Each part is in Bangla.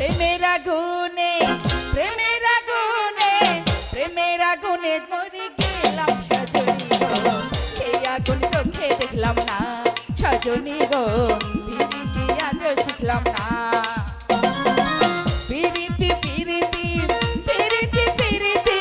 প্রেমের আগুনে প্রেমের আগুনে প্রেমের আগুনে মরে গেলাম সজনী সেই আগুন চোখে দেখলাম না, সজনী গো। পিরিতি আজ শিখলাম না। পিরিতি পিরিতি পিরিতি পিরিতি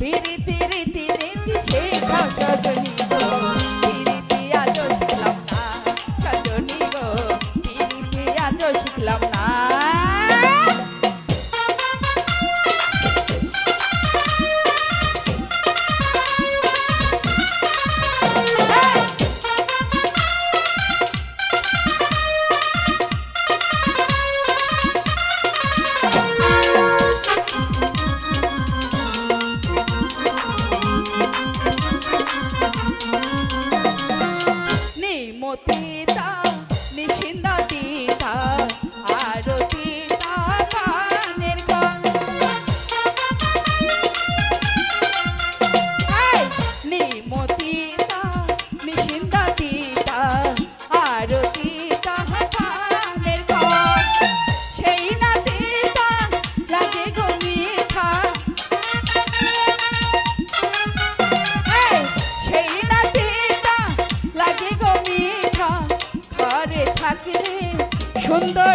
পিরিতি রীতি রীতি শেখা সজনী শিখলাম সজনী গো। পিরিতি আজ শিখলাম না। সুন্দর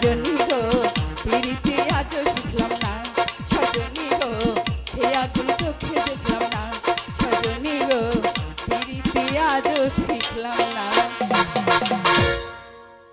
Yeah.